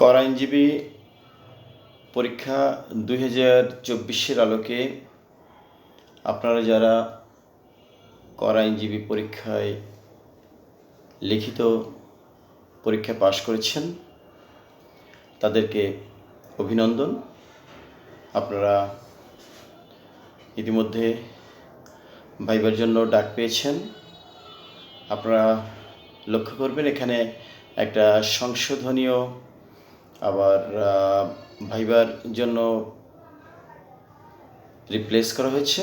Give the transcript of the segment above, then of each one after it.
কর আইনজীবী পরীক্ষা দুই হাজার চব্বিশের আলোকে আপনারা যারা কর আইনজীবী পরীক্ষায় লিখিত পরীক্ষায় পাশ করেছেন, তাদেরকে অভিনন্দন। আপনারা ইতিমধ্যে ভাইবার জন্য ডাক পেয়েছেন। আপনারা লক্ষ্য করবেন, এখানে একটা সংশোধনীয় আবার ভাইবার জন্য রিপ্লেস করা হয়েছে।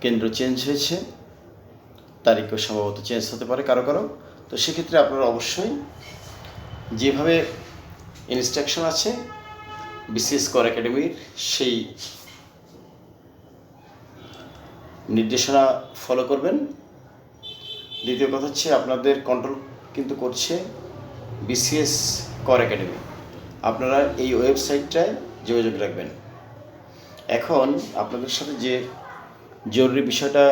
কেন্দ্র চেঞ্জ হয়েছে। তারিখও সম্ভবত চেঞ্জ হতে পারে কারও কারও। তো সেক্ষেত্রে আপনারা অবশ্যই যেভাবে ইনস্ট্রাকশন আছে বিসিএস কর একাডেমির সেই নির্দেশনা ফলো করবেন। দ্বিতীয় কথা হচ্ছে আপনাদের কন্ট্রোল কিন্তু করছে বিসিএস কর একাডেমি। আপনারা এই ওয়েবসাইটটায় যোগাযোগ রাখবেন। এখন আপনাদের সাথে যে জরুরি বিষয়টা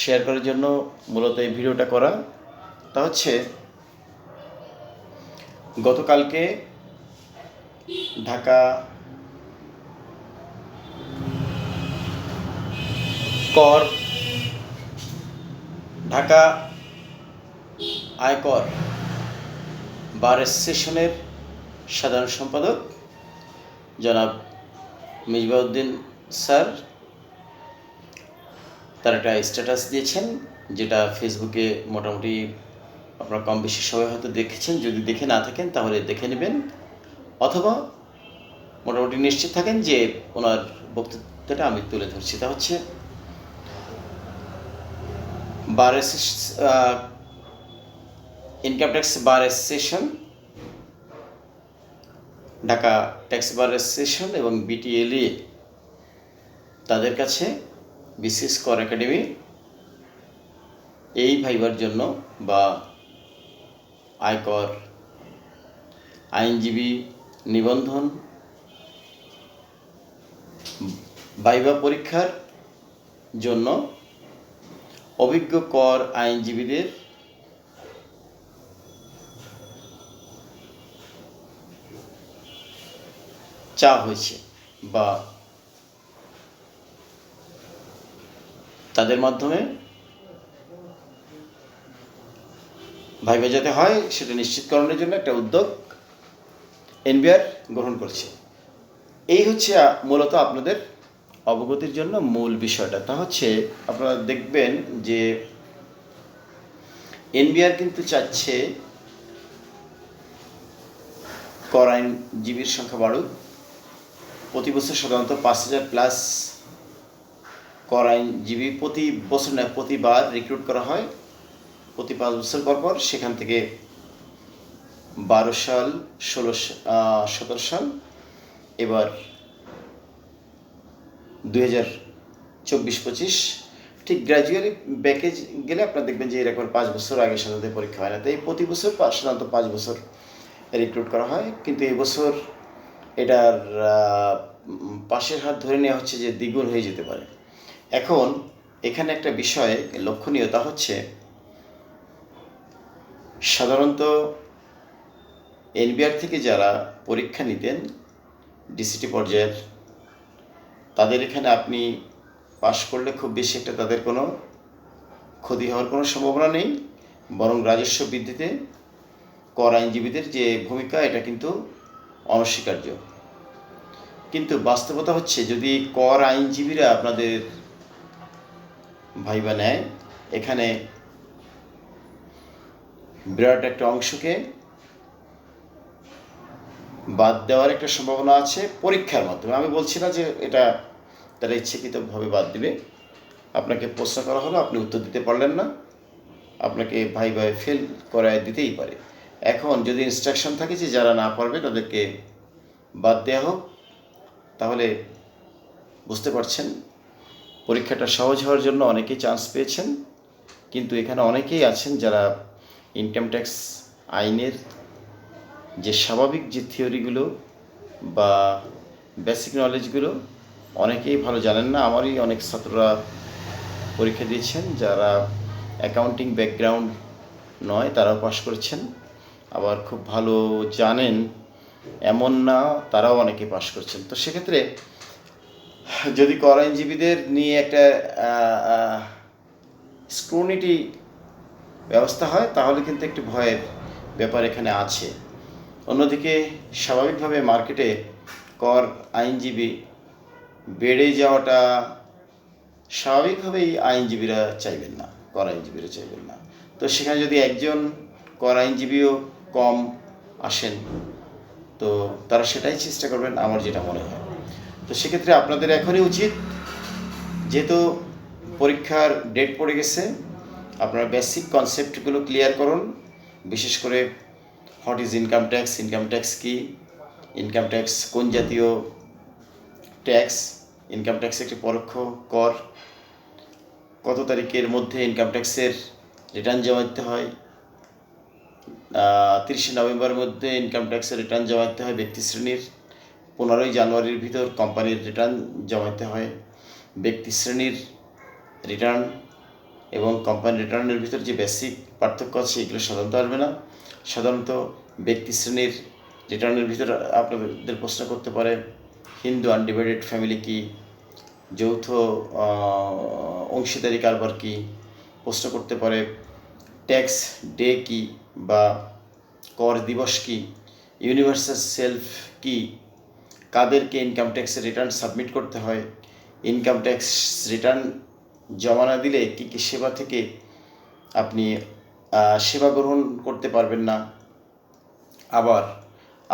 শেয়ার করার জন্য মূলত এই ভিডিওটা করা, তা হচ্ছে গতকালকে ঢাকা কর, ঢাকা আয়কর বার অ্যাসোসিয়েশনের সাধারণ সম্পাদক, জনাব মিজবাউদ্দিন স্যার। তার একটা স্ট্যাটাস দিয়েছেন, যেটা ফেসবুকে মোটামুটি আপনারা কম বেশি সবাই হয়তো দেখেছেন। যদি দেখে না থাকেন, তাহলে দেখে নেবেন। অথবা মোটামুটি নিশ্চিত থাকেন যে ওনার বক্তৃতাটা আমি তুলে ধরছি। তা হচ্ছে bar income tax bar association Dhaka tax bar association এবং বিটিএলএ তাদের কাছে বিসিএস কর একাডেমি এই ভাইবার জন্য বা আয়কর, আইনজীবী নিবন্ধন, ভাইবা পরীক্ষার জন্য অভিজ্ঞ কর আইনজীবীদের চা হয়েছে বা তাদের মাধ্যমে ভাইবা যাতে হয়, সেটা নিশ্চিতকরণের জন্য একটা উদ্যোগ এনবিআর গ্রহণ করছে। এই হচ্ছে মূলত আপনাদের অবগতির জন্য মূল বিষয়টা। তা হচ্ছে, আপনারা দেখবেন যে এনবিআর কিন্তু চাচ্ছে কর আইনজীবীর সংখ্যা বাড়ুক প্রতি বছর সাধারণত পাঁচ হাজার প্লাস কর আইনজীবী প্রতি বছর না, প্রতিবার রিক্রুট করা হয়। প্রতি পাঁচ বছর পর পর সেখান থেকে বারো সাল, ষোলো সতেরো সাল, এবার দুই হাজার চব্বিশ পঁচিশ। ঠিক গ্র্যাজুয়ালি ব্যাকেজ গেলে আপনারা দেখবেন যে এরকম পাঁচ বছর আগে সাধারণত পরীক্ষা হয় না। তাই প্রতি বছর সাধারণত পাঁচ বছর রিক্রুট করা হয়। কিন্তু এবছর বছর এটার পাশের হাত ধরে নেওয়া হচ্ছে যে দ্বিগুণ হয়ে যেতে পারে। এখন এখানে একটা বিষয় লক্ষণীয়, তা হচ্ছে সাধারণত এনবিআর থেকে যারা পরীক্ষা নিতেন ডিসিটি পর্যায়ের, তাদের এখানে আপনি পাশ করলে খুব বেশি একটা তাদের কোনো ক্ষতি হওয়ার কোনো সম্ভাবনা নেই, বরং রাজস্ব বৃদ্ধিতে কর আইনজীবীদের যে ভূমিকা, এটা কিন্তু অনস্বীকার্য। কিন্তু বাস্তবতা হচ্ছে, যদি কর আইনজীবীরা আপনাদের ভাইবা নেয়, এখানে বিরাট একটা অংশকে বাদ দেওয়ার একটা সম্ভাবনা আছে পরীক্ষার মাধ্যমে। আমি বলছি না যে এটা তারা ইচ্ছাকৃতভাবে বাদ দিবে। আপনাকে প্রশ্ন করা হলো, আপনি উত্তর দিতে পারলেন না। আপনাকে ভাই ভাই ফেল করায় দিতেই পারে। এখন যদি ইনস্ট্রাকশন থাকে যে যারা না পারবে তাদেরকে বাদ দেওয়া হোক, তাহলে বুঝতে পারছেন, পরীক্ষাটা সহজ হওয়ার জন্য অনেকেই চান্স পেয়েছেন, কিন্তু এখানে অনেকেই আছেন যারা ইনকাম ট্যাক্স আইনের যে স্বাভাবিক যে থিওরিগুলো বা বেসিক নলেজগুলো অনেকেই ভালো জানেন না। আমারই অনেক ছাত্ররা পরীক্ষা দিয়েছেন, যারা অ্যাকাউন্টিং ব্যাকগ্রাউন্ড নয়, তারাও পাশ করেছেন। আবার খুব ভালো জানেন, এমন না, তারাও অনেকে পাশ করছেন। তো সেক্ষেত্রে যদি কর আইনজীবীদের নিয়ে একটা স্ক্রুনিটি ব্যবস্থা হয়, তাহলে কিন্তু একটি ভয়ের ব্যাপার এখানে আছে। অন্যদিকে, স্বাভাবিকভাবে মার্কেটে কর আইনজীবী বেড়ে যাওয়াটা স্বাভাবিকভাবেই আইনজীবীরা চাইবেন না, কর আইনজীবীরা চাইবেন না। তো সেখানে যদি একজন কর আইনজীবীও কম আসেন, তো তারা সেটাই চেষ্টা করবেন আমার যেটা মনে হয়। তো সেক্ষেত্রে আপনাদের এখনই উচিত, যেহেতু পরীক্ষার ডেট পড়ে গেছে, আপনারা বেসিক কনসেপ্টগুলো ক্লিয়ার করুন, বিশেষ করে what is income tax income tax কি ইনকাম ট্যাক্স কোন জাতীয় ট্যাক্স ইনকাম ট্যাক্স একটি পরোক্ষ কর, কত তারিখের মধ্যে ইনকাম ট্যাক্সের রিটার্ন জমা দিতে হয় তিরিশে নভেম্বরের মধ্যে ইনকাম ট্যাক্সের রিটার্ন জমা দিতে হয় ব্যক্তি শ্রেণির। পনেরোই জানুয়ারির ভিতর কোম্পানির রিটার্ন জমা দিতে হয় ব্যক্তি শ্রেণির রিটার্ন এবং কোম্পানি রিটার্নের ভিতর যে বেসিক পার্থক্য আছে, এগুলো সাধারণত আসবে না। সাধারণত ব্যক্তি শ্রেণির রিটার্নের ভিতর আপনাদের প্রশ্ন করতে পারে, হিন্দু আনডিভাইডেড ফ্যামিলি কি? যৌথ অংশীদারি কারবার কি? প্রশ্ন করতে পারে ট্যাক্স ডে কি? বা কর দিবস কি? ইউনিভার্সাল সেলফ কি? কাদেরকে ইনকাম ট্যাক্সের রিটার্ন সাবমিট করতে হয়? ইনকাম ট্যাক্স রিটার্ন জমা না দিলে কী কী সেবা থেকে আপনি সেবা গ্রহণ করতে পারবেন না? আবার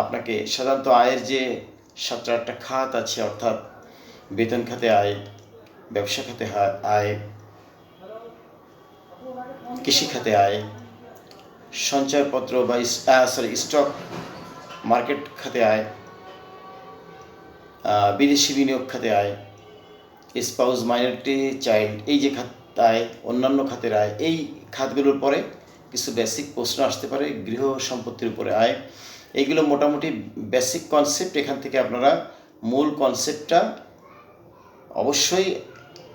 আপনাকে সাধারণত আয়ের যে সাতটা আটটা খাত আছে, অর্থাৎ বেতন খাতে আয়, ব্যবসা খাতে আয়, কৃষি খাতে আয় সঞ্চয়পত্র বা সরি স্টক মার্কেট খাতে আয় বিদেশি বিনিয়োগ খাতে আয় স্পাউস মাইনরিটি চাইল্ড এই যে খাত আয় অন্যান্য খাতের আয়, এই খাতগুলোর পরে কিছু বেসিক প্রশ্ন আসতে পারে, গৃহ সম্পত্তির উপরে আয়। এইগুলো মোটামুটি বেসিক কনসেপ্ট এখান থেকে আপনারা মূল কনসেপ্টটা অবশ্যই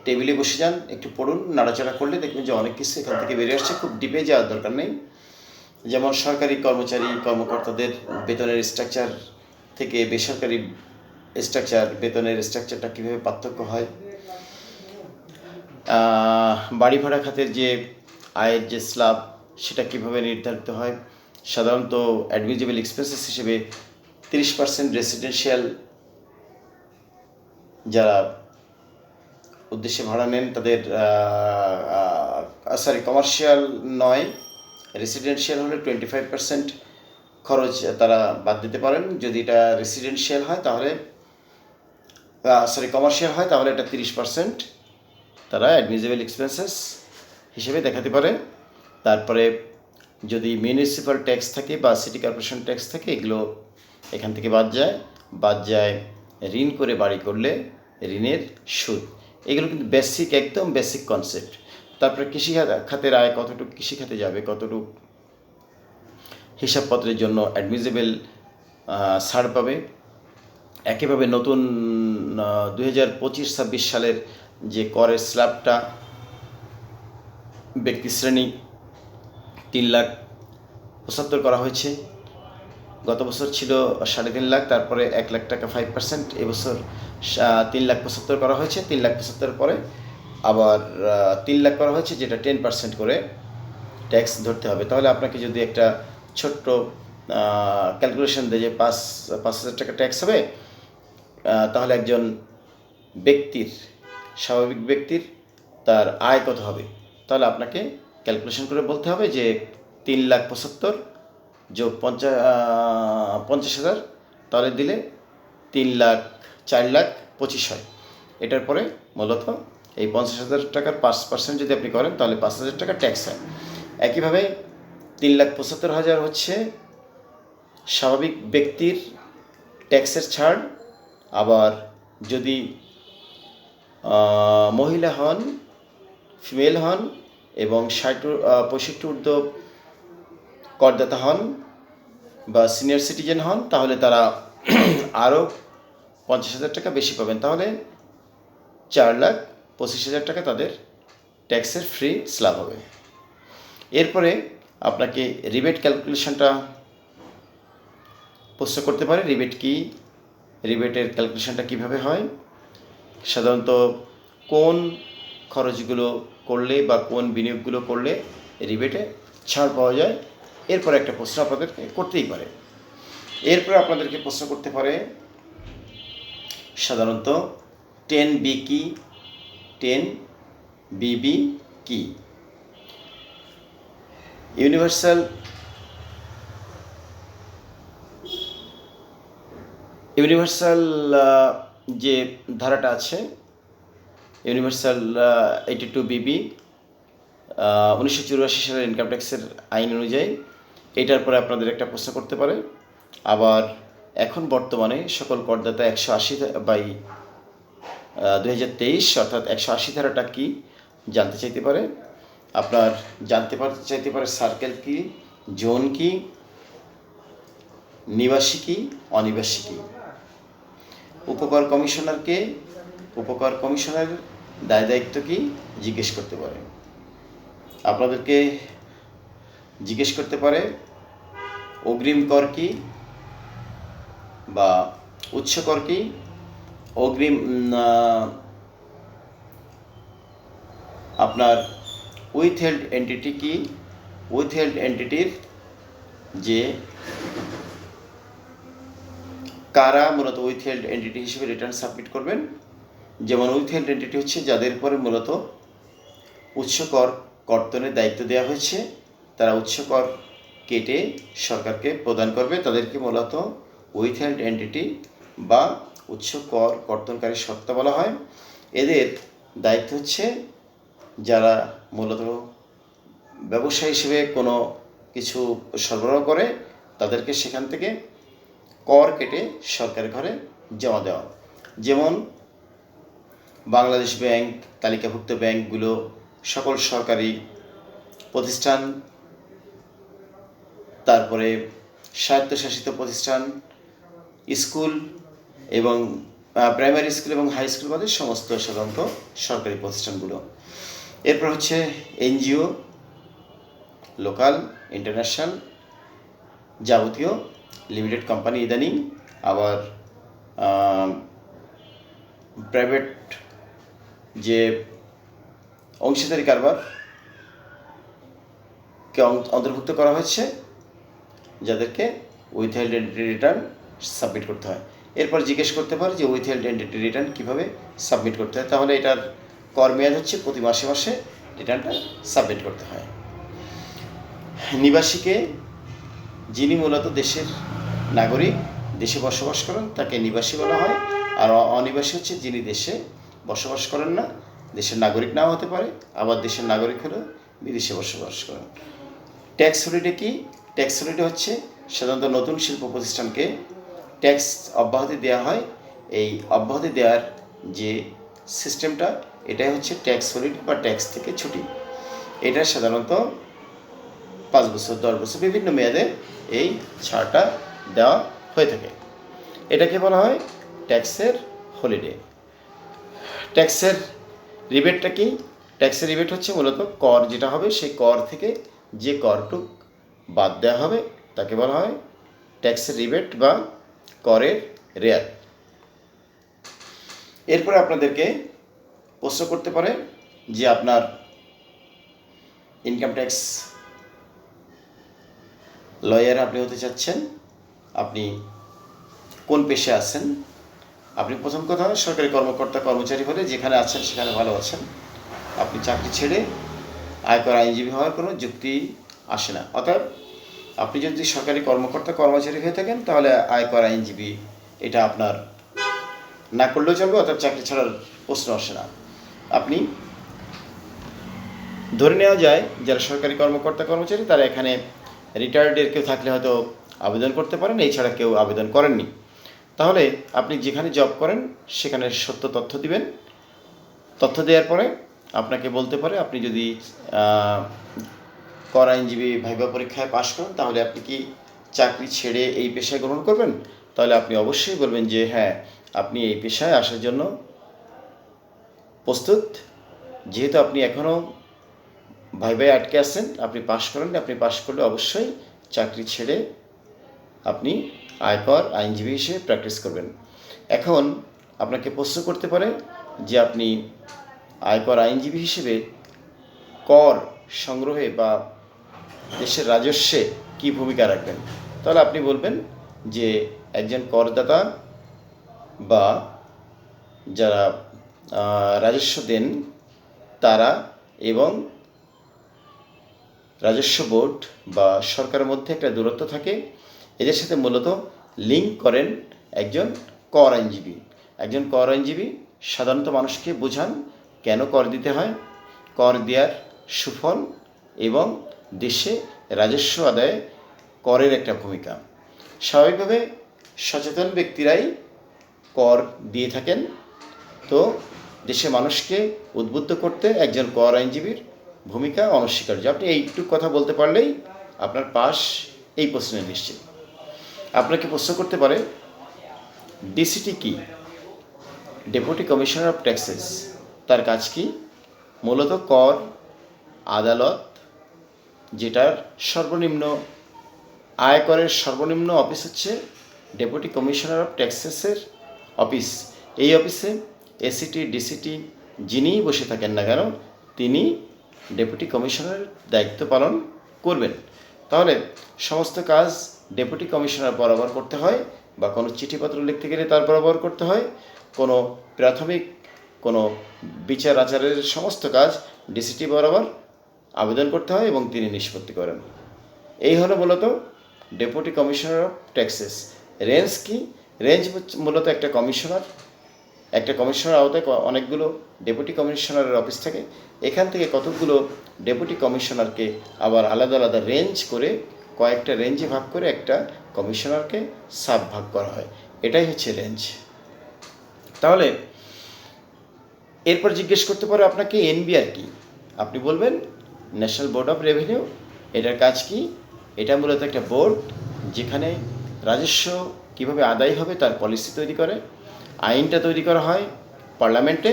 টেবিলে বসে যান, একটু পড়ুন, নাড়াচাড়া করলে দেখবেন যে অনেক কিছু এখান থেকে বেরিয়ে আসছে, খুব ডিপে যাওয়ার দরকার নেই। যেমন সরকারি কর্মচারী, কর্মকর্তাদের বেতনের স্ট্রাকচার থেকে বেসরকারি স্ট্রাকচার বেতনের স্ট্রাকচারটা কীভাবে পার্থক্য হয়? বাড়ি ভাড়া খাতের যে আয়ের যে স্ল্যাব সেটা কীভাবে নির্ধারিত হয়? সাধারণত অ্যাডমিজেবল এক্সপেন্সেস হিসেবে তিরিশ পার্সেন্ট রেসিডেন্সিয়াল যারা উদ্দেশ্যে ভাড়া নেন, তাদের সরি কমার্শিয়াল নয় রেসিডেন্সিয়াল হলে টোয়েন্টি ফাইভ পার্সেন্ট খরচ তারা বাদ দিতে পারেন। যদি এটা রেসিডেন্সিয়াল হয় তাহলে সরি কমার্শিয়াল হয় তাহলে এটা তিরিশ পার্সেন্ট তারা অ্যাডমিজেবল এক্সপেন্সেস হিসেবে দেখাতে পারে। তারপরে যদি মিউনিসিপ্যাল ট্যাক্স থাকে বা সিটি কর্পোরেশন ট্যাক্স থাকে, এগুলো এখান থেকে বাদ যায়। বাদ যায় ঋণ করে বাড়ি করলে ঋণের সুদ। এগুলো কিন্তু বেসিক একদম বেসিক কনসেপ্ট তারপরে কৃষি খাতের আয় কতটুকু কৃষি খাতে যাবে, কতটুকু হিসাবপত্রের জন্য অ্যাডমিজেবল ছাড় পাবে। একইভাবে নতুন দুই হাজার পঁচিশ ছাব্বিশ সালের যে করের স্ল্যাবটা, ব্যক্তি শ্রেণি তিন লাখ পঁচাত্তর করা হয়েছে। গত বছর ছিল সাড়ে তিন লাখ, তারপরে এক লাখ টাকা ফাইভ পার্সেন্ট এবছর তিন লাখ পঁচাত্তর করা হয়েছে। তিন লাখ পঁচাত্তর পরে আবার তিন লাখ করা হয়েছে, যেটা টেন পার্সেন্ট করে ট্যাক্স ধরতে হবে। তাহলে আপনাকে যদি একটা ছোট্ট ক্যালকুলেশন দেয় যে পাঁচ পাঁচ হাজার টাকা ট্যাক্স হবে তাহলে একজন ব্যক্তির, স্বাভাবিক ব্যক্তির তার আয় কত হবে? তাহলে আপনাকে ক্যালকুলেশন করে বলতে হবে যে তিন লাখ পঁচাত্তর যোগ পঞ্চাশ পঞ্চাশ হাজার, তাহলে দিলে তিন লাখ, চার লাখ পঁচিশ হয়। এটার পরে মূলত এই পঞ্চাশ হাজার টাকার পাঁচ পার্সেন্ট যদি আপনি করেন, তাহলে পাঁচ হাজার টাকা ট্যাক্স হয়। একইভাবে তিন লাখ পঁচাত্তর হাজার হচ্ছে স্বাভাবিক ব্যক্তির ট্যাক্সের ছাড়। আবার যদি মহিলা হন ফিমেল হন এবং ষাট পঁয়ষট্টি ঊর্ধ্ব করদাতা হন বা সিনিয়র সিটিজেন হন, তাহলে তারা আরও পঞ্চাশ হাজার টাকা বেশি পাবেন। তাহলে চার লাখ পঁচিশ হাজার টাকা তাদের ট্যাক্সের ফ্রি স্ল্যাব হবে। এরপরে আপনাকে রিবেট ক্যালকুলেশনটা প্রশ্ন করতে পারে। রিবেট কি? রিবেটের ক্যালকুলেশনটা কীভাবে হয়? সাধারণত কোন খরচগুলো করলে বা কোন বিনিয়োগগুলো করলে রিবেটে ছাড় পাওয়া যায়? এরপর একটা প্রশ্ন আপনাদেরকে করতেই পারে। এরপর আপনাদেরকে প্রশ্ন করতে পারে, সাধারণত টেন বি কি? টেন বিবি কি? ইউনিভার্সাল ইউনিভার্সাল যে ধারাটা আছে, ইউনিভার্সাল এইটি টু বিবি উনিশশো চুরাশি সালের ইনকাম ট্যাক্সের আইন অনুযায়ী এটার পরে আপনাদের একটা প্রশ্ন করতে পারে। আবার এখন বর্তমানে সকল করদাতা একশো আশি বাই দুই হাজার তেইশ, অর্থাৎ একশো আশি ধারাটা কি জানতে চাইতে পারে? আপনার জানতে চাইতে পারে সার্কেল কি জোন কি, নিবাসী কি, অনিবাসী কি? উপকর কমিশনারকে উপকর কমিশনার দায় দায়িত্ব কি? জিজ্ঞেস করতে পারে। আপনাদেরকে জিজ্ঞেস করতে পারে, অগ্রিম কর কি বা উচ্চ কর কি অগ্রিম আপনার উইথ হেল্ড এন্টিটি কি? উইথ হেল্ড এন্টিটির যে কারা মূলত উইথ হেল্ড এন্টিটি হিসেবে রিটার্ন সাবমিট করবেন। যেমন উইথ হেল্ড এন্টিটি হচ্ছে যাদের পরে মূলত উচ্চ কর কর্তনের দায়িত্ব দেওয়া হয়েছে, তারা উচ্চ কর কেটে সরকারকে প্রদান করবে। তাদেরকে মূলত উইথ হেল্ড এন্টিটি বা উচ্চ কর কর্তনকারী সত্তা বলা হয়। এদের দায়িত্ব হচ্ছে যারা মূলত ব্যবসা হিসেবে কোনো কিছু সরবরাহ করে, তাদেরকে সেখান থেকে কর কেটে সরকারের ঘরে জমা দেওয়া। যেমন বাংলাদেশ ব্যাংক, তালিকাভুক্ত ব্যাংকগুলো সকল সরকারি প্রতিষ্ঠান, তারপরে স্বায়ত্তশাসিত প্রতিষ্ঠান, স্কুল এবং প্রাইমারি স্কুল এবং হাই স্কুল বাদে সমস্ত সাধারণত সরকারি প্রতিষ্ঠানগুলো। এরপর হচ্ছে এনজিও লোকাল ইন্টারন্যাশনাল যাবতীয় লিমিটেড কোম্পানি ইদানিং, আবার প্রাইভেট যে অংশীদারি কারবার, কে অন্তর্ভুক্ত করা হয়েছে, যাদেরকে উইথ হেল্ড রিটার্ন সাবমিট করতে হয়। এরপর জিজ্ঞেস করতে পারে যে উইথ হেল্ড এন্টিটি রিটার্ন কীভাবে সাবমিট করতে হয়। তাহলে এটার কর মেয়াদ হচ্ছে প্রতি মাসে মাসে রিটার্নটা সাবমিট করতে হয়। নিবাসীকে যিনি মূলত দেশের নাগরিক, দেশে বসবাস করেন, তাকে নিবাসী বলা হয়। আর অনিবাসী হচ্ছে যিনি দেশে বসবাস করেন না, দেশের নাগরিক নাও হতে পারে, আবার দেশের নাগরিক হলেও বিদেশে বসবাস করেন। ট্যাক্স হলিডে কি? ট্যাক্স হলিডে হচ্ছে সাধারণত নতুন শিল্প প্রতিষ্ঠানকে ট্যাক্স অব্যাহতি দেওয়া হয়। এই অব্যাহতি দেওয়ার যে সিস্টেমটা এটাই হচ্ছে ট্যাক্স হলিডে বা ট্যাক্স থেকে ছুটি। এটা সাধারণত পাঁচ বছর, দশ বছর বিভিন্ন মেয়াদে এই ছাড়টা দেওয়া হয়ে থাকে। এটাকে বলা হয় ট্যাক্সের হলিডে ট্যাক্সের রিবেটটা কি? ট্যাক্সের রিবেট হচ্ছে মূলত কর যেটা হবে, সেই কর থেকে যে করটুক বাদ দেওয়া হবে, তাকে বলা হয় ট্যাক্সের রিবেট বা করের রেয়ার এরপরে আপনাদেরকে প্রশ্ন করতে পারে যে আপনার ইনকাম ট্যাক্স লয়ার আপনি হতে চাচ্ছেন, আপনি কোন পেশে আছেন? আপনি প্রথম কথা, সরকারি কর্মকর্তা, কর্মচারী হলে যেখানে আছেন সেখানে ভালো আছেন। আপনি চাকরি ছেড়ে আয়কর আইনজীবী হওয়ার কোনো যুক্তি আসে না। অর্থাৎ আপনি যদি সরকারি কর্মকর্তা, কর্মচারী হয়ে থাকেন, তাহলে আয় আয়কর আইনজীবী এটা আপনার না করলেও চলবে, অর্থাৎ চাকরি ছাড়ার প্রশ্ন আসে না। আপনি ধরে নেওয়া যায়, যারা সরকারি কর্মকর্তা, কর্মচারী, তারা এখানে রিটায়ার্ডের কেউ থাকলে হয়তো আবেদন করতে পারেন, এছাড়া কেউ আবেদন করেননি। তাহলে আপনি যেখানে জব করেন, সেখানে সত্য তথ্য দিবেন। তথ্য দেওয়ার পরে আপনাকে বলতে পারে, আপনি যদি কর আইনজীবী ভাইবা পরীক্ষায় পাশ করেন, তাহলে আপনি কি চাকরি ছেড়ে এই পেশায় গ্রহণ করবেন? তাহলে আপনি অবশ্যই বলবেন যে হ্যাঁ আপনি এই পেশায় আসার জন্য প্রস্তুত। যেহেতু আপনি এখনও ভাই ভাই আটকে আছেন, আপনি পাশ করেন আপনি পাশ করলে অবশ্যই চাকরি ছেড়ে আপনি আয়কর আইনজীবী হিসেবে প্র্যাকটিস করবেন। এখন আপনাকে প্রশ্ন করতে পারে যে, আপনি আয়কর আইনজীবী হিসেবে কর সংগ্রহে বা দেশের রাজস্বে কী ভূমিকা রাখবেন? তাহলে আপনি বলবেন যে একজন করদাতা বা যারা রাজস্ব দেন তারা এবং রাজস্ব বোর্ড বা সরকারের মধ্যে একটা দূরত্ব থাকে, এদের সাথে মূলত লিঙ্ক করেন একজন কর আইনজীবী। একজন কর আইনজীবী সাধারণত মানুষকে বোঝান কেন কর দিতে হয়, কর দেওয়ার সুফল এবং দেশে রাজস্ব আদায়ে করের একটা ভূমিকা। স্বাভাবিকভাবে সচেতন ব্যক্তিরাই কর দিয়ে থাকেন। তো দেশে মানুষকে উদ্বুদ্ধ করতে একজন কর আইনজীবীর ভূমিকা অনস্বীকার্য। আপনি এইটুকু কথা বলতে পারলেই আপনার পাস এই প্রশ্নে নিশ্চিত। আপনাকে প্রশ্ন করতে পারে, ডিসিটি কি? ডেপুটি কমিশনার অফ ট্যাক্সেস, তার কাজ কি? মূলত কর, আদালত যেটার সর্বনিম্ন আয়করের সর্বনিম্ন অফিস হচ্ছে ডেপুটি কমিশনার অফ ট্যাক্সেসের অফিস। এই অফিসে এসিটি, ডিসিটি যিনিই বসে থাকেন না কেন, তিনি ডেপুটি কমিশনারের দায়িত্ব পালন করবেন। তাহলে সমস্ত কাজ ডেপুটি কমিশনার বরাবর করতে হয় বা কোনো চিঠিপত্র লিখতে গেলে তার বরাবর করতে হয়। কোনো প্রাথমিক, কোনো বিচার আচারের সমস্ত কাজ ডিসিটি বরাবর আবেদন করতে হয় এবং তিনি নিষ্পত্তি করেন। এই হলো মূলত deputy commissioner of taxes range কি? রেঞ্জ মূলত একটা কমিশনার। একটা কমিশনার আওতায় অনেকগুলো ডেপুটি কমিশনারের অফিস থাকে। এখান থেকে কতগুলো ডেপুটি কমিশনারকে আবার আলাদা আলাদা রেঞ্জ করে কয়েকটা রেঞ্জে ভাগ করে একটা কমিশনারকে সাব ভাগ করা হয়। এটাই হচ্ছে রেঞ্জ। তাহলে এরপর জিজ্ঞেস করতে পারে আপনাকে এনবিআর কি? আপনি বলবেন ন্যাশনাল বোর্ড অফ রেভিনিউ এটার কাজ কি? এটা মূলত একটা বোর্ড যেখানে রাজস্ব কীভাবে আদায় হবে তার পলিসি তৈরি করে, আইনটা তৈরি করা হয় পার্লামেন্টে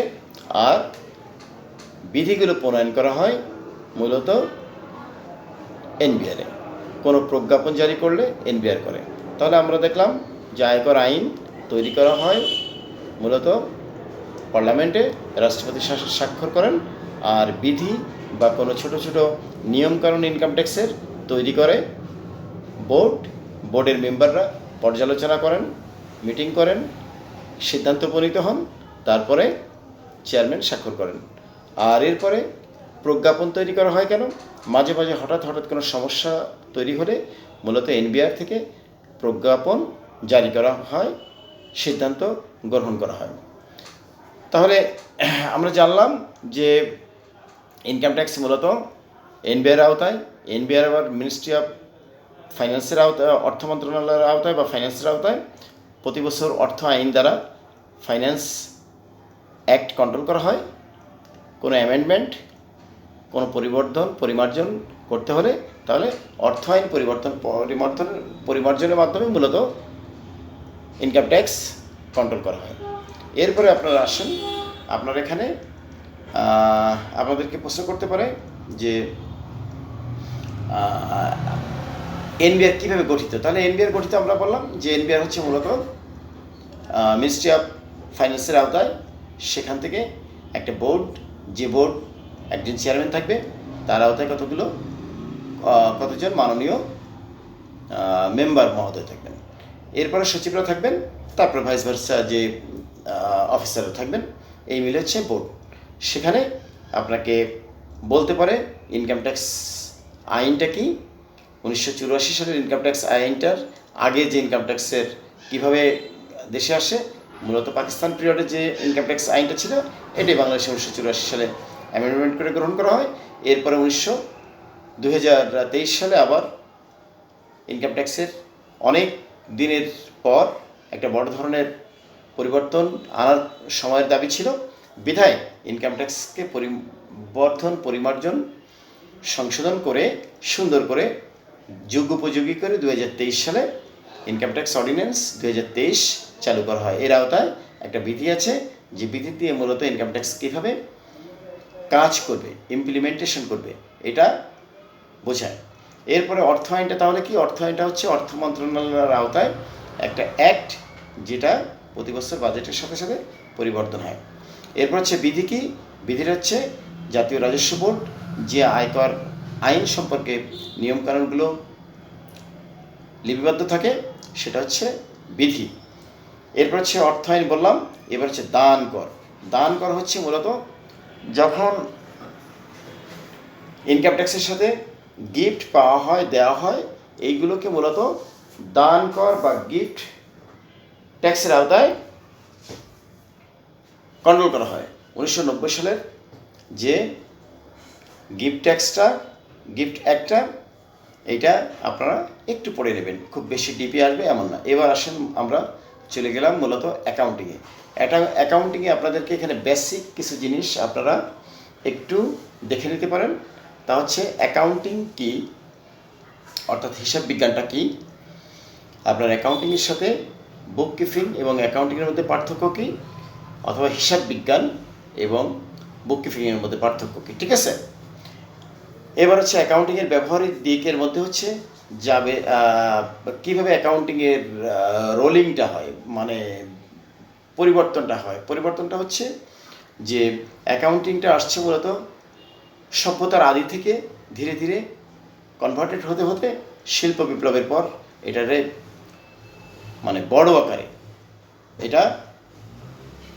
আর বিধিগুলো প্রণয়ন করা হয় মূলত এনবিআরে কোনো প্রজ্ঞাপন জারি করলে এনবিআর করে। তাহলে আমরা দেখলাম যে আয়কর আইন তৈরি করা হয় মূলত পার্লামেন্টে রাষ্ট্রপতি স্বাক্ষর করেন, আর বিধি বা কোনো ছোট ছোট নিয়মকানুন ইনকাম ট্যাক্সের তৈরি করে বোর্ড বোর্ডের মেম্বাররা পর্যালোচনা করেন মিটিং করেন, সিদ্ধান্ত উপনীত হন, তারপরে চেয়ারম্যান স্বাক্ষর করেন। আর এরপরে প্রজ্ঞাপন তৈরি করা হয় কেন? মাঝে মাঝে হঠাৎ হঠাৎ কোনো সমস্যা তৈরি হলে মূলত এনবিআর থেকে প্রজ্ঞাপন জারি করা হয়, সিদ্ধান্ত গ্রহণ করা হয়। তাহলে আমরা জানলাম যে ইনকাম ট্যাক্স মূলত এনবিআর আওতায় এনবিআর আবার মিনিস্ট্রি অফ ফাইন্যান্সের আওতায়, অর্থ মন্ত্রণালয়ের আওতায় বা ফাইন্যান্সের আওতায় প্রতি বছর অর্থ আইন দ্বারা ফাইন্যান্স অ্যাক্ট কন্ট্রোল করা হয়। কোনো অ্যামেন্ডমেন্ট কোনো পরিবর্তন, পরিমার্জন করতে হলে তাহলে অর্থ আইন পরিবর্তন পরিবর্তন, পরিমার্জনের মাধ্যমে মূলত ইনকাম ট্যাক্স কন্ট্রোল করা হয়। এরপরে আপনারা আসেন, আপনার এখানে আপনাদেরকে প্রশ্ন করতে পারে যে এনবিআর কীভাবে গঠিত? তাহলে এনবিআর গঠিত আমরা বললাম যে এনবিআর হচ্ছে মূলত মিনিস্ট্রি অফ ফাইন্যান্সের আওতায়। সেখান থেকে একটা বোর্ড, যে বোর্ড একজন চেয়ারম্যান থাকবে, তার আওতায় কতগুলো কতজন মাননীয় মেম্বার মহোদয় থাকবেন। এরপরে সচিবরা থাকবেন, তারপরে ভাইস ভার্সা যে অফিসাররা থাকবেন। এই মিলে হচ্ছে বোর্ড। সেখানে আপনাকে বলতে পারে ইনকাম ট্যাক্স আইনটা কি? উনিশশো চুরাশি সালের ইনকাম ট্যাক্স আইনটার আগে যে ইনকাম ট্যাক্সের কীভাবে দেশে আসে, মূলত পাকিস্তান পিরিয়ডে যে ইনকাম ট্যাক্স আইনটা ছিল, এটাই বাংলাদেশে উনিশশো চুরাশি সালে অ্যামেন্ডমেন্ট করে গ্রহণ করা হয়। এরপরে উনিশশো দু সালে আবার ইনকাম ট্যাক্সের অনেক দিনের পর একটা বড় ধরনের পরিবর্তন আনার সময়ের দাবি ছিল। বিধায় ইনকাম ট্যাক্সকে পরিবর্ধন, পরিমার্জন, সংশোধন করে, সুন্দর করে যুগোপযোগী করে দু হাজার তেইশ সালে ইনকাম ট্যাক্স অর্ডিন্যান্স দু হাজার তেইশ চালু করা হয়। এর আওতায় একটা বিধি আছে, যে বিধি দিয়ে মূলত ইনকাম ট্যাক্স কীভাবে কাজ করবে ইমপ্লিমেন্টেশন করবে, এটা বোঝায়। এরপরে অর্থ আইনটা তাহলে কি? অর্থ আইনটা হচ্ছে অর্থ মন্ত্রণালয়ের আওতায় একটা অ্যাক্ট যেটা প্রতি বছর বাজেটের সাথে সাথে পরিবর্তন হয়। এরপর হচ্ছে বিধি কি? বিধিটা হচ্ছে জাতীয় রাজস্ব বোর্ড, যে আয়কর আইন সম্পর্কে নিয়মকানুনগুলো লিপিবদ্ধ থাকে, সেটা হচ্ছে বিধি। এরপর হচ্ছে অর্থ আইন বললাম, এবার হচ্ছে দান কর। দান কর হচ্ছে মূলত যখন ইনকাম ট্যাক্সের সাথে গিফট পাওয়া হয়, দেওয়া হয়, এইগুলোকে মূলত দান কর বা গিফট ট্যাক্সের আওতায় কন্ট্রোল করা হয়। উনিশশো নব্বই সালের যে গিফট ট্যাক্সটা গিফট অ্যাক্টটা এইটা আপনারা একটু পড়ে নেবেন। খুব বেশি ডিপি আসবে এমন না। এবার আসেন আমরা চলে গেলাম মূলত অ্যাকাউন্টিংয়ে এটা অ্যাকাউন্টিংয়ে আপনাদেরকে এখানে বেসিক কিছু জিনিস আপনারা একটু দেখে নিতে পারেন। তা হচ্ছে অ্যাকাউন্টিং কি? অর্থাৎ হিসাব বিজ্ঞানটা কি? আপনার অ্যাকাউন্টিংয়ের সাথে বুক কিপিং এবং অ্যাকাউন্টিংয়ের মধ্যে পার্থক্য কী? অথবা হিসাব বিজ্ঞান এবং বুক কিপিংয়ের মধ্যে পার্থক্য কী, ঠিক আছে? এবার হচ্ছে অ্যাকাউন্টিংয়ের ব্যবহারিক দিকের মধ্যে হচ্ছে যাবে কীভাবে অ্যাকাউন্টিংয়ের রোলিংটা হয় মানে পরিবর্তনটা হয়। পরিবর্তনটা হচ্ছে যে অ্যাকাউন্টিংটা আসছে মূলত সভ্যতার আদি থেকে ধীরে ধীরে কনভার্টেড হতে হতে শিল্প বিপ্লবের পর এটারে মানে বড় আকারে। এটা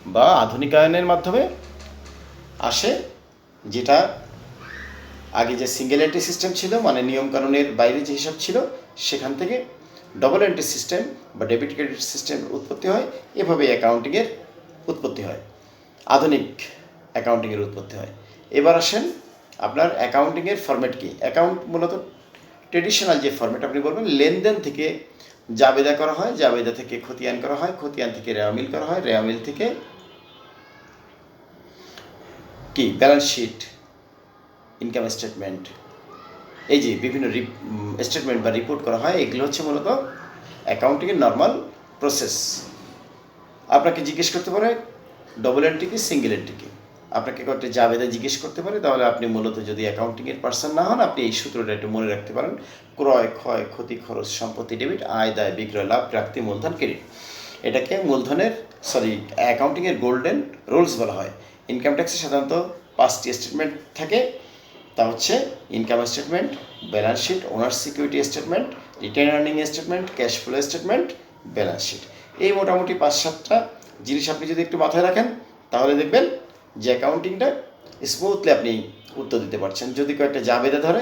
বা আধুনিকায়নের মাধ্যমে আসে, যেটা আগে যে সিঙ্গেল এন্ট্রি সিস্টেম ছিল মানে নিয়মকানুনের বাইরে যে হিসাব ছিল, সেখান থেকে ডবল এন্ট্রি সিস্টেম বা ডেবিট ক্রেডিট সিস্টেম উৎপত্তি হয়। এভাবে অ্যাকাউন্টিংয়ের উৎপত্তি হয়। আধুনিক অ্যাকাউন্টিংয়ের উৎপত্তি হয়। এবার আসেন আপনার অ্যাকাউন্টিংয়ের ফরম্যাট কি? অ্যাকাউন্ট মূলত ট্রেডিশনাল যে ফরম্যাট আপনি বলবেন, লেনদেন থেকে জাবেদা করা হয়। জাবেদা থেকে খতিয়ান করা হয়। খতিয়ান থেকে রেওয়ামিল করা হয়। রেওয়ামিল থেকে কি? ব্যালেন্স শিট ইনকাম স্টেটমেন্ট এই যে বিভিন্ন স্টেটমেন্ট বা রিপোর্ট করা হয়, এগুলো হচ্ছে মূলত অ্যাকাউন্টিংয়ের নর্মাল প্রসেস আপনাকে জিজ্ঞেস করতে পারে ডবল এন্ট্রি কি সিঙ্গেল এন্ট্রি কি? আপনাকে কয়েকটা জাবেদা জিজ্ঞেস করতে পারে, তাহলে আপনি মূলত যদি অ্যাকাউন্টিংয়ের পার্সন না হন, আপনি এই সূত্রটা একটু মনে রাখতে পারেন। ক্রয়, ক্ষয়, ক্ষতি, খরচ, সম্পত্তি ডেবিট আয়, দায়, বিক্রয়, লাভ, প্রাপ্তি, মূলধন ক্রেডিট এটাকে মূলধনের সরি অ্যাকাউন্টিংয়ের গোল্ডেন রুলস বলা হয়। ইনকাম ট্যাক্সে সাধারণত পাঁচটি স্টেটমেন্ট থাকে। তা হচ্ছে income statement balance sheet owner security statement return earning statement cash flow statement balance sheet এই মোটামুটি পাঁচ সাতটা জিনিস আপনি যদি একটু মাথায় রাখেন, তাহলে দেখবেন যে অ্যাকাউন্টিংটা স্মুথলি আপনি উত্তর দিতে পারছেন। যদি কয়েকটা জাবেদা ধরে,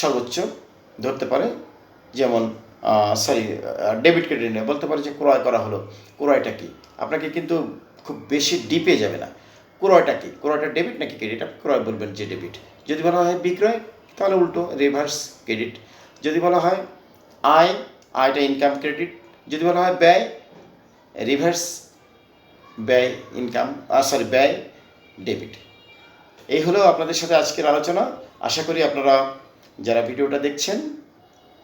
সর্বোচ্চ ধরতে পারে, যেমন সরি ডেবিট ক্রেডিট বলতে পারে যে ক্রয় করা হলো। ক্রয়টা কি? আপনাকে কিন্তু খুব বেশি ডিপে যাবে না। ক্রয়টা কি? ক্রয়টা ডেবিট নাকি ক্রেডিট আপনি ক্রয় বলবেন যে ডেবিট যদি বলা হয় বিক্রয়, তাহলে উল্টো রিভার্স ক্রেডিট যদি বলা হয় আয়, আয়টা ইনকাম ক্রেডিট যদি বলা হয় ব্যয় রিভার্স ব্যয় ইনকাম সরি ব্যয় ডেবিট এই হলো আপনাদের সাথে আজকের আলোচনা। আশা করি আপনারা যারা ভিডিওটা দেখছেন,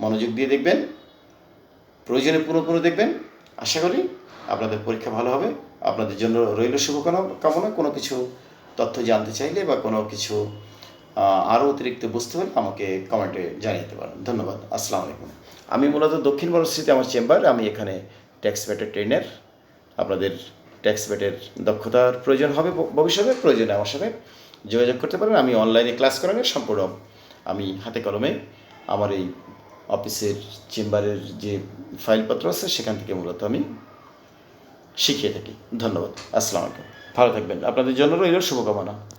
মনোযোগ দিয়ে দেখবেন, প্রয়োজনে পুরো পুরো দেখবেন। আশা করি আপনাদের পরীক্ষা ভালো হবে। আপনাদের জন্য রইল শুভকামনা, কামনা। কোনো কিছু তথ্য জানতে চাইলে বা কোনো কিছু আরও অতিরিক্ত বুঝতে হলে আমাকে কমেন্টে জানিয়ে দিতে পারেন। ধন্যবাদ। আসসালামু আলাইকুম। আমি মূলত দক্ষিণ বনশ্রীতে আমার চেম্বার। আমি এখানে ট্যাক্স ব্যাটের ট্রেনার। আপনাদের ট্যাক্স ব্যাটের দক্ষতার প্রয়োজন হবে ভবিষ্যতে, প্রয়োজনে আমার সাথে যোগাযোগ করতে পারেন। আমি অনলাইনে ক্লাস করানোর সম্পূর্ণ, আমি হাতে কলমে আমার এই অফিসের চেম্বারের যে ফাইলপত্র আছে, সেখান থেকে মূলত আমি শিখিয়ে থাকি। ধন্যবাদ। আসসালামু আলাইকুম। ভালো থাকবেন। আপনাদের জন্য রইল শুভকামনা।